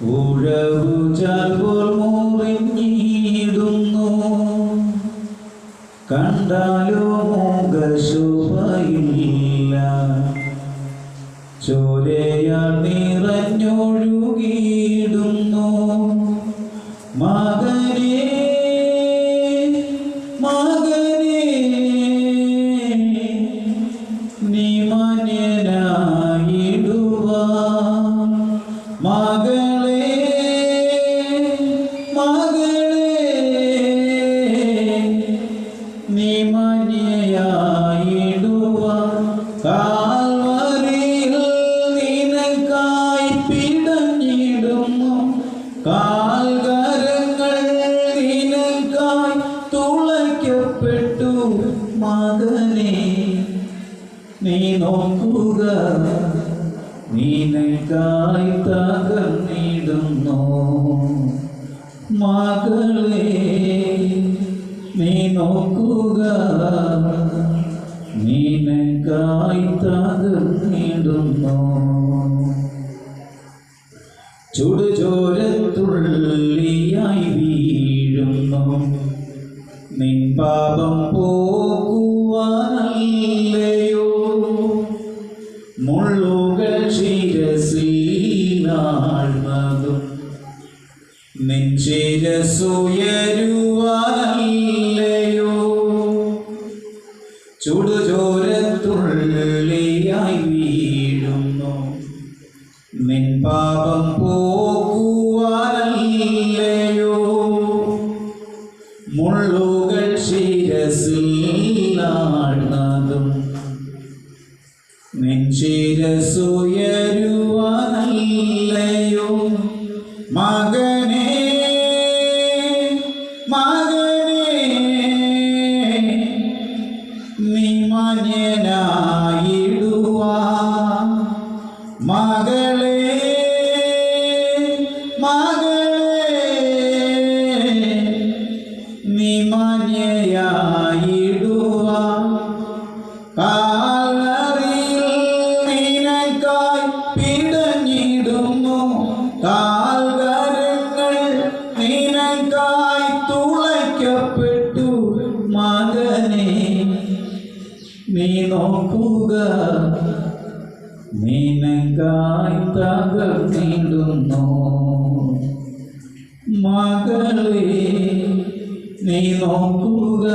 ഉഴവു ചാൽപോൽ മുറിഞ്ഞിടുന്നു കണ്ടാലോ മുഖശോഭയില്ല ചോരയ നോക്കുക. നീനക്കായി തകർന്നിടുന്നു മകളെ നീ നോക്കുക. നീനക്കായി തകർന്നിടുന്നു ചുടുചോരത്തുള്ളിയായി ശിരസുയരുവാനല്ലയോ ചുടുചോരത്തുള്ളിയായി വീഴുന്നു. നിൻ പാപം പോകുവാനല്ലയോ മുള്ളുകൾ ശിരസിൽ നാഴ്ന്നതും നിൻ ശിരസുയരുവാനല്ലയോ മകനേ നോക്കുക നിനക്കായി തകർന്നിടുന്നു മകളെ നീ നോക്കുക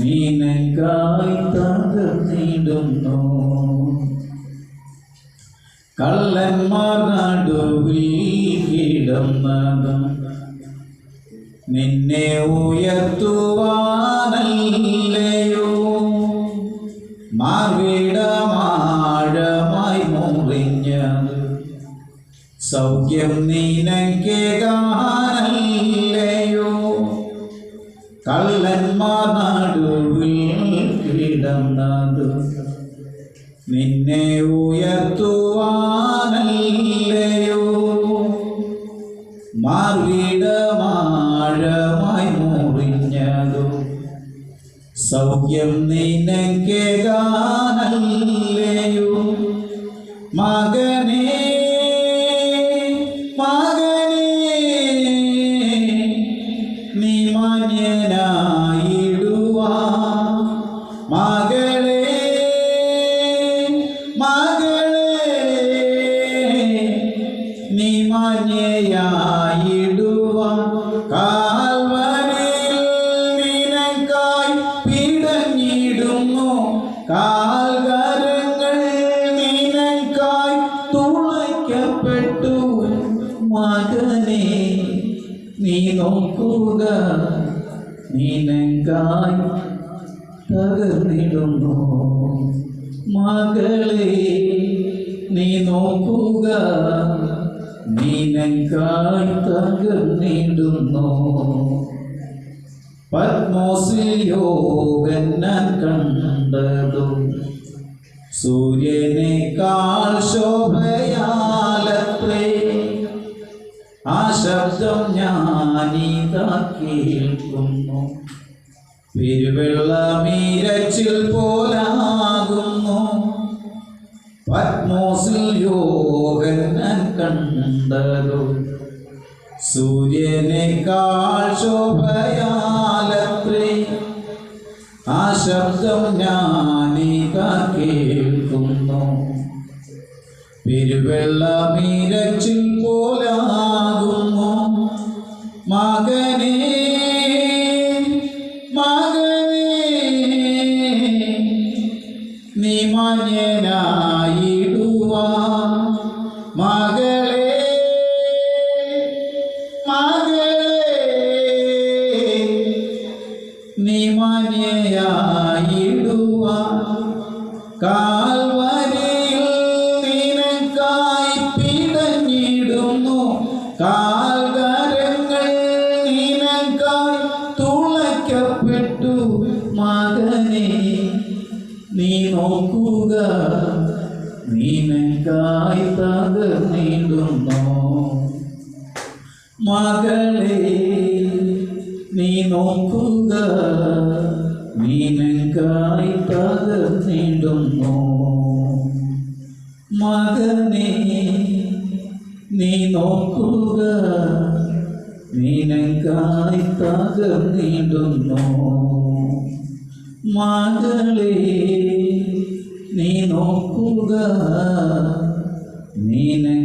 നിനക്കായി തകർന്നിടുന്നു കള്ളന്മാർ നടുവിൽ കിടന്നതും നിന്നെ ഉയർത്തുവാനല്ലയോ സൗഖ്യം നിനക്ക് കാണല്ലയോ കള്ളന്മാർ നടുവിൽ കിടന്നത് നിന്നെ ഉയർത്തുവാനല്ലയോ? മാർവിടമാഴമായി മുറിഞ്ഞതു സൗഖ്യം നിനക്ക് കാണല്ലയോ മകനേ മകളെ മകളെ നീ മാന്യയായിടുവാ കാൽവരിയിൽ നിനക്കായി പിടഞ്ഞിടുന്നു. കാൽകരങ്ങൾ നിനക്കായി തുളയ്ക്കപ്പെട്ടു. മകനെ നീ നോക്കുക. നിനക്കായി തകർന്നിടുന്നു. മകളെ നീ നോക്കുക. നീനക്കായി തകർന്നിടുന്നു. പത്മോസിൽ യോഗൻ ഞാൻ കണ്ടതും സൂര്യനേക്കാൾ ശോഭയാലത്രേ. ആ ശബ്ദം ഞാനീതാ കേൾക്കുന്നു. പെരുവെള്ളമീരച്ചിൽ പോലാകുന്നു. പത്മോസിൽ യോഗൻ കണ്ടതു. സൂര്യനേക്കാൾ ശോഭയാലത്രേ ആ ശബ്ദം ഞാനിക കേൾക്കുന്നു. പെരുവെള്ളമീരച്ചിൽ മകളെ മകളെ നീ മാന്യയായിടുവാ കാൽവരിയിൽ നിനക്കായി പിടഞ്ഞിടുന്നു. കാൽകരങ്ങൾ നിനക്കായി തുളയ്ക്കപ്പെട്ടു. മകനെ നീ നോക്കുക. നിനക്കായി തകർന്നിടുന്നു മകളെ നീ നോക്കുക. നിനക്കായി തകർന്നിടുന്നു മകനെ നീ നോക്കുക. നിനക്കായി തകർന്നിടുന്നു മകളെ നീ നോക്കുക നിനക്കായി